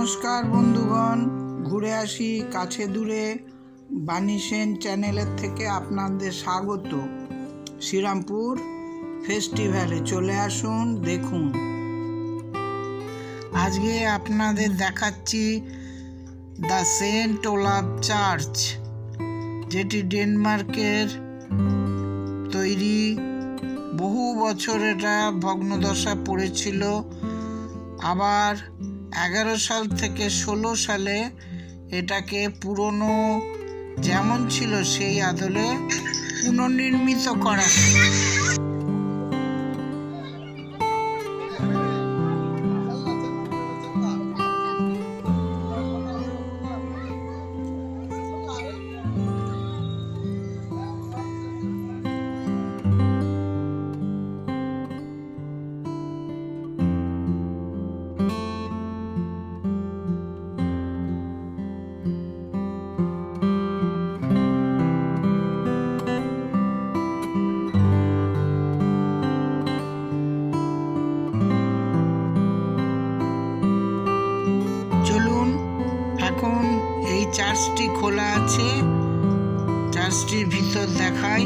নমস্কার বন্ধুগণ, ঘুরে আসি কাছে দূরে বাণী সেন চ্যানেলের থেকে আপনাদের স্বাগত। শ্রীরামপুর ফেস্টিভ্যালে চলে আসুন, দেখুন। আজকে আপনাদের দেখাচ্ছি দ্য সেন্ট ওলাভ চার্চ, যেটি ডেনমার্কের তৈরি বহু বছর এটা ভগ্নদশা পড়েছিল। আবার এগারো সাল থেকে ষোলো সালে এটাকে পুরনো যেমন ছিল সেই আদলে পুনর্নির্মিত করা হয়। চার্চটি খোলা আছে। চার্চটির ভিতর দেখাই।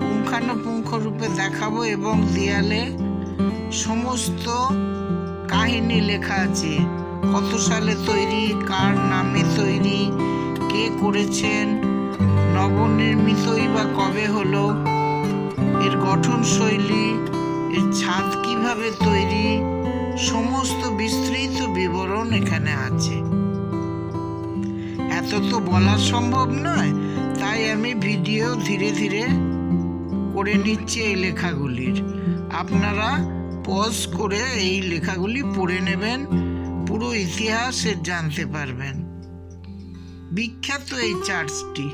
পুঙ্খানুপুঙ্খ রূপে দেখাবো এবং দেয়ালে সমস্ত কাহিনী লেখা আছে। কত সালে তৈরি, কার নামে তৈরি, কে করেছেন, নবনির্মিতই বা কবে হলো, এর গঠন শৈলী এর ছাদ কীভাবে তৈরি, সমস্ত বিস্তৃত বিবরণ এখানে আছে। এত তো বলা সম্ভব নয়, তাই আমি ভিডিও ধীরে ধীরে করে নিচ্ছি এই লেখাগুলির। আপনারা পজ করে এই লেখাগুলি পড়ে নেবেন, পুরো ইতিহাসের জানতে পারবেন। বিখ্যাত এই চার্চটি।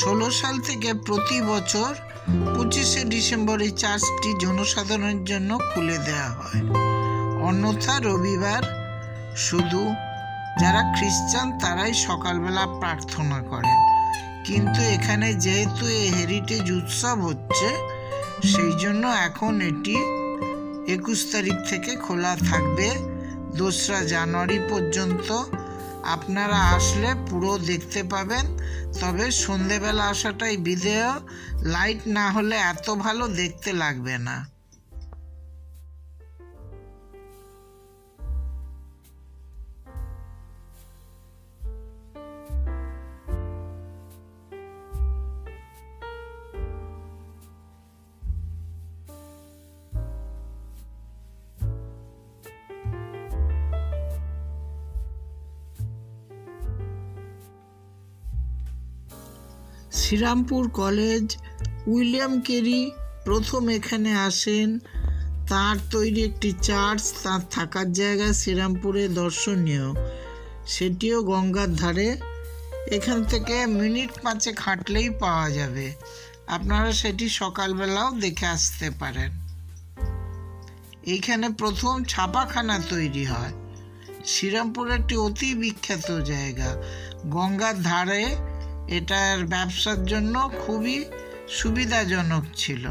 ষোলো সাল থেকে প্রতি বছর পঁচিশে ডিসেম্বর এই চার্চটি জনসাধারণের জন্য খুলে দেওয়া হয়। অন্যথা রবিবার শুধু যারা খ্রিস্টান তারাই সকালবেলা প্রার্থনা করেন। কিন্তু এখানে যেহেতু এই হেরিটেজ উৎসব হচ্ছে, সেই জন্য এখন এটি একুশ তারিখ থেকে খোলা থাকবে, দোসরা জানুয়ারি পর্যন্ত। আপনারা আসলে পুরো দেখতে পাবেন, তবে সন্ধেবেলা আসাটাই বিধেয়। লাইট না হলে এত ভালো দেখতে লাগবে না। শ্রীরামপুর কলেজ, উইলিয়াম কেরি প্রথম এখানে আসেন। তার তৈরি একটি চার্চ, তার থাকার জায়গা শ্রীরামপুরে দর্শনীয়। সেটিও গঙ্গার ধারে। এখান থেকে মিনিট পাঁচে হাঁটলেই পাওয়া যাবে। আপনারা সেটি সকালবেলাও দেখে আসতে পারেন। এইখানে প্রথম ছাপাখানা তৈরি হয়। শ্রীরামপুর একটি অতি বিখ্যাত জায়গা। গঙ্গার ধারে এটার ব্যবসার জন্য খুবই সুবিধাজনক ছিল।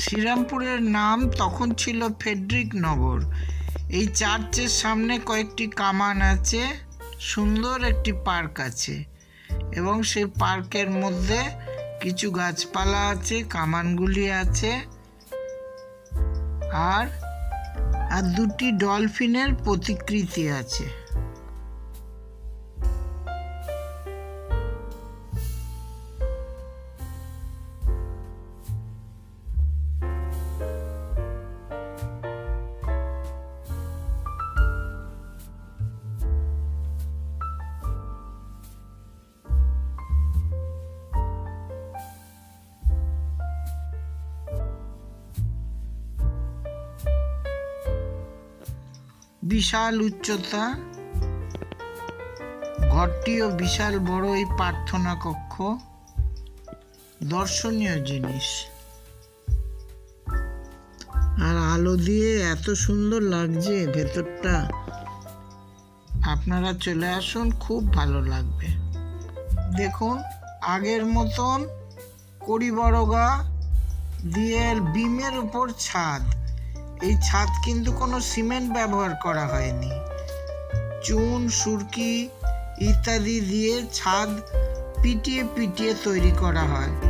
শ্রীরামপুরের নাম তখন ছিল ফেডরিক নগর এই চার্চের সামনে কয়েকটি কামান আছে, সুন্দর একটি পার্ক আছে এবং সেই পার্কের মধ্যে কিছু গাছপালা আছে, কামানগুলি আছে আর আর দুটি ডলফিনের প্রতিকৃতি আছে। বিশাল উচ্চতা। ঘরটিও বিশাল বড় এই প্রার্থনা কক্ষ। দর্শনীয় জিনিস। আর আলো দিয়ে এত সুন্দর লাগছে ভেতরটা। আপনারা চলে আসুন, খুব ভালো লাগবে। দেখুন, আগের মতন কড়ি বড়গা দিয়ে বিমের উপর ছাদ। এই ছাদ কিন্তু কোনো সিমেন্ট ব্যবহার করা হয়নি। চুন, সুরকি ইত্যাদি দিয়ে ছাদ পিটিয়ে পিটিয়ে তৈরি করা হয়।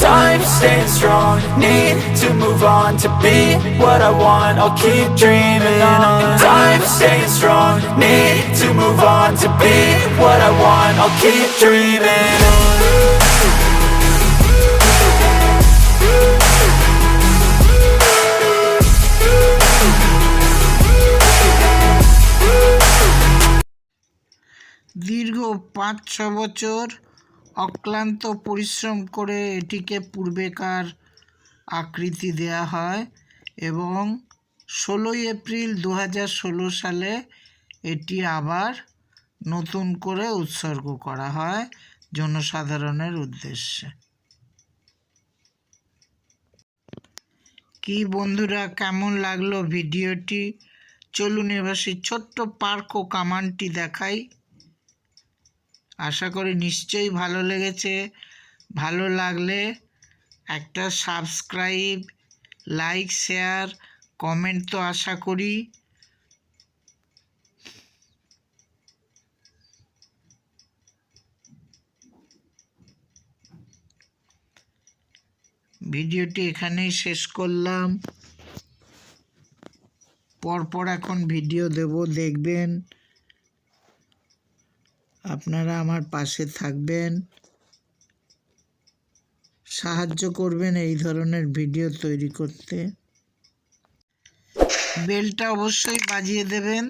Time staying strong, need to move on to be what I want. I'll keep dreaming on. Time staying strong, need to move on to be what I want. I'll keep dreaming on. দীর্ঘ পাঁচ ছ বছর অক্লান্ত পরিশ্রম করে এটিকে পূর্বেকার আকৃতি দেয়া হয় এবং ষোলোই এপ্রিল দু হাজার ষোলো সালে এটি আবার নতুন করে উৎসর্গ করা হয় জনসাধারণের উদ্দেশ্যে। কি বন্ধুরা, কেমন লাগল ভিডিওটি? চলুন এবার সেই ছোট্ট পার্ক ও কামানটি দেখাই। আশা করি নিশ্চয়ই ভালো লেগেছে। ভালো লাগলে একটা সাবস্ক্রাইব, লাইক, শেয়ার, কমেন্ট তো আশা করি। ভিডিওটি এখানেই শেষ করলাম। পরপর এখন ভিডিও দেব, দেখবেন। আপনারা আমার পাশে থাকবেন। সাহায্য করবেন এই ধরনের ভিডিও তৈরি করতে। বেলটা অবশ্যই বাজিয়ে দেবেন,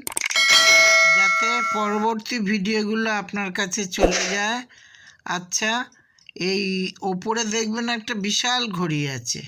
যাতে পরবর্তী ভিডিওগুলো আপনার কাছে চলে যায়। আচ্ছা এই ওপরে দেখবেন একটা বিশাল ঘড়ি আছে।